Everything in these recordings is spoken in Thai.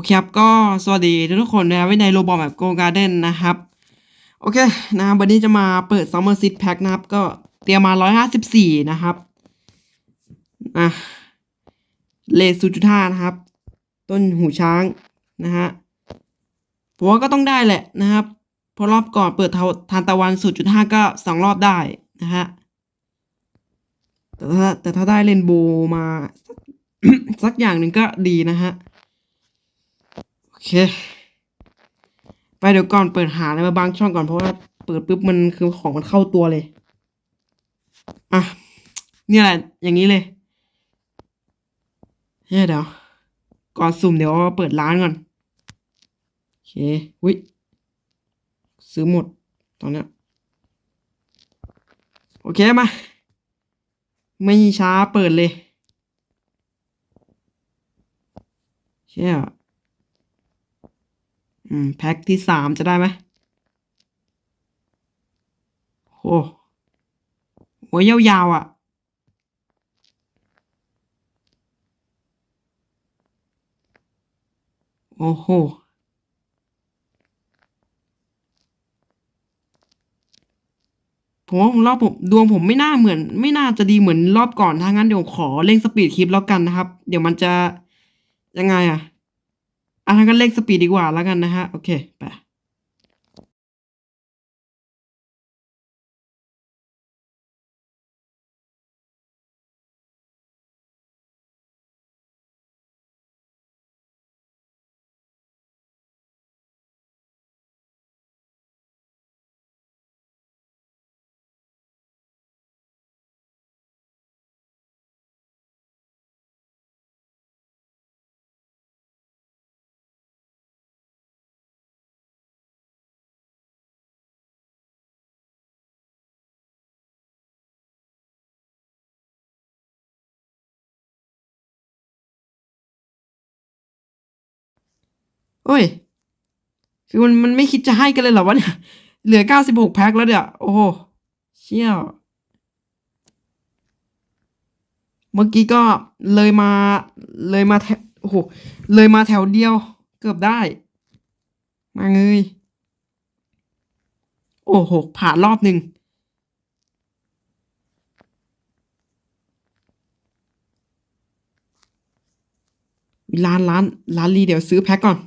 อเคครับก็สวัสดีทุกคนนะครับไว้ในโรบอทแบบโกการ์เด้นนะครับ โอเคนะครับวันนี้จะมาเปิด Summer Seed Pack นะครับ ก็เตรียมมา154นะครับอะเลท0.5นะครับ ต้นหูช้างนะฮะผมว่าก็ต้องได้แหละนะครับเพราะรอบก่อนเปิดทานตะวัน0.5ก็สองรอบได้นะฮะแต่ถ้าแต่ถ้าได้เรนโบว์มาสักอย่างหนึ่งก็ดีนะฮะ เค ไปเดี๋ยวก่อนเปิดหาอะไรมาบางช่องก่อนเพราะว่าเปิดปุ๊บมันคือของมันเข้าตัวเลย อะเนี่ยแหละ อย่างนี้เลยเฮ้ยเดี๋ยว ก่อนสุ่มเดี๋ยวเปิดร้านก่อน โอเควิซื้อหมดตอนเนี้ยโอเคมา ไม่ช้าเปิดเลยเชี่ย อืม แพ็คที่สามจะได้ไหมโอ้โหยาวๆอะ โอ้โห ผมว่าผมรอบผมดวงผมไม่น่าเหมือน ไม่น่าจะดีเหมือนรอบก่อนถ้างั้นเดี๋ยวขอเร่งสปีดคลิปแล้วกันนะครับ เดี๋ยวมันจะยังไงอะ อะถ้างั้นเลขสปีดดีกว่าแล้วกันนะฮะ โอเค ไป โอ้ย คือมันมันไม่คิดจะให้กันเลยเหรอวะเนี่ย เหลือเก้าสิบหกแพ็คแล้วเนี่ยโอ้โห เชี่ยเมื่อกี้ก็เลยมาเลยมาแถวโอ้โห เลยมาแถวเดียว เกือบได้ มาเงยโอ้โห ผ่านรอบหนึ่งร้านร้านร้านรีเดี๋ยวซื้อแพ็คก่อน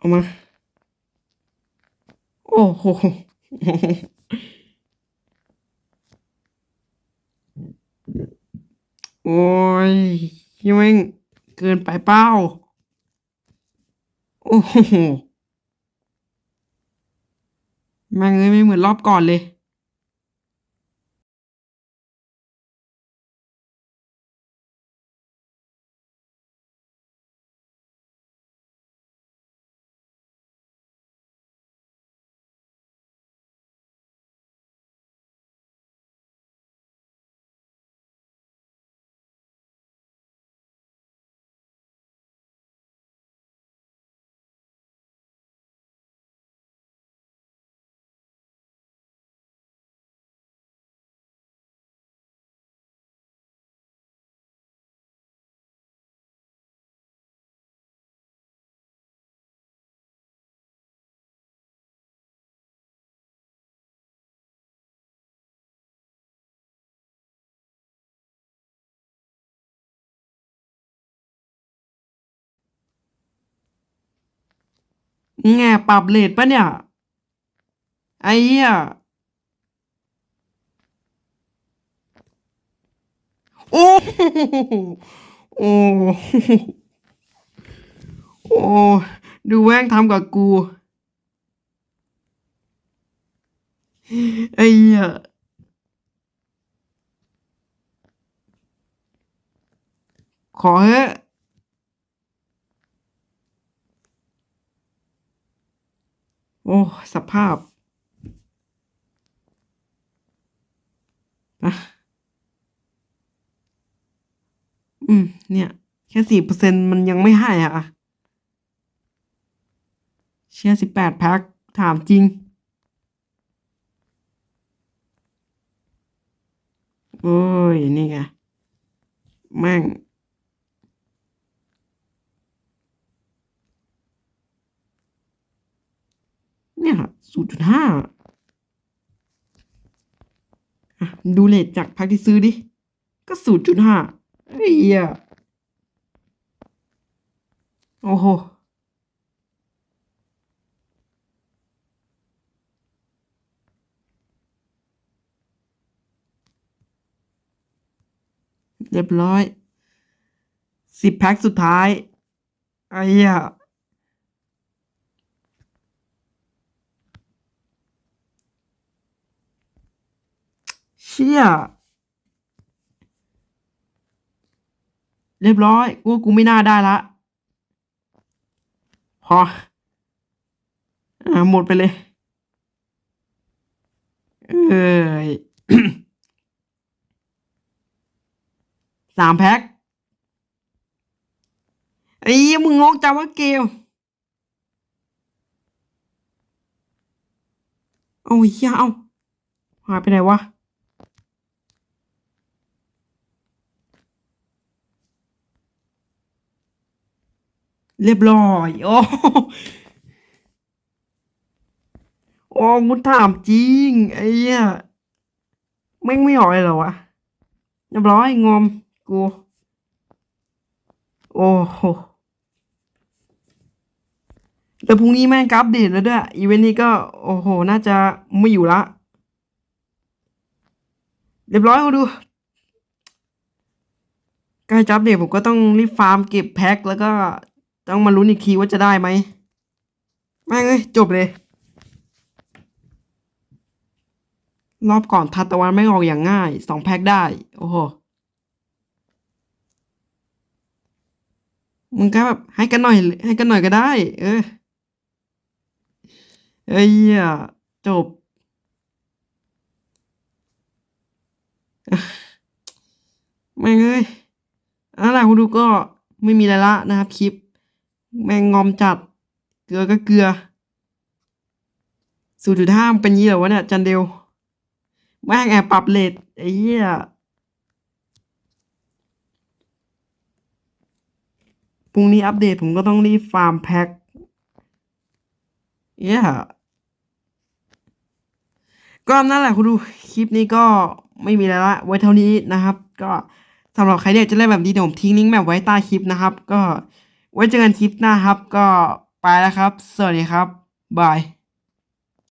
เอามา โอ้โหโอ้ยยังไม่เกินไปเป้า โอ้โหแม่งเอ้ยไม่เหมือนรอบก่อนเลย แง่ปรับเลทปะเนี่ย ไอ้เหี้ยโอ้โหโอ้โหโอ้ดูแว่งทำกับกู ไอ้เหี้ยขอเฮ้โอ้ ส ภาพอะอืม เนี่ย แค่สี่เปอร์เซ็นมันยังไม่ให้อะ เชียสิบแปดแพ็คถามจริง โอ้ย นี่ไง แม่ง จุดห้าดูเลทจากพ็คที่ซื้อดิ ก็ศูนย์จุดห้าเฮ้ยโอ้โหเรียบร้อยสิบแพ็คสุดท้ายไอ้เหี้ย ชี่ยเรียบร้อย กูกูไม่น่าได้ละ พอ อ่า หมดไปเลย เอ้ยสามแพ็คไอ้มึงงงจังว่าเกมเอาไอ้เหี้ยเอาหายไปไหนวะ เรียบร้อย โอ้โหโอ้มุดถามจริง ไอ้เหี้ยแม่งไม่ออกเลยเหรอวะเรียบร้อยงอมกู โอ้โหแล้วพรุ่งนี้แม่งกราฟเดทแล้วด้วย อีเวนต์นี้ก็ โอ้โห น่าจะไม่อยู่ละ เรียบร้อยเขาดูใกล้จับเดทผมก็ต้องรีบฟาร์มเก็บแพ็คแล้วก็ ต้องมาลุ้นอีกทีว่าจะได้ไหมแม่งเอ้ยจบเลย รอบก่อนทัดตะวันไม่ออกอย่างง่ายสองแพ็คได้ โอ้โหมึงก็แบบให้กันหน่อย ให้กันหน่อยก็ได้ เออเอ้ยอะจบแม่งเอ้ยนั่นแหละคุณดูก็ไม่มีอะไรละนะครับคลิป แม่งงอมจัด เกลือก็เกลือสูตรจุดห้ามเป็นยี่เหรอวะเนี่ยจันเดลแม่งแอบปรับเลทไอ้เหี้ยพรุ่งนี้อัปเดตผมก็ต้องรีบฟาร์มแพ็คเย้ก็นั่นแหละคุณดูคลิปนี้ก็ไม่มีอะไรละ ไว้เท่านี้นะครับ ก็สำหรับใครที่อยากจะเล่นแบบนี้เดี๋ยวผมทิ้งลิงก์แบบไว้ใต้คลิปนะครับ ก็ ไว้เจอกันคลิปหน้าครับ ก็ไปแล้วครับ สวัสดีครับบาย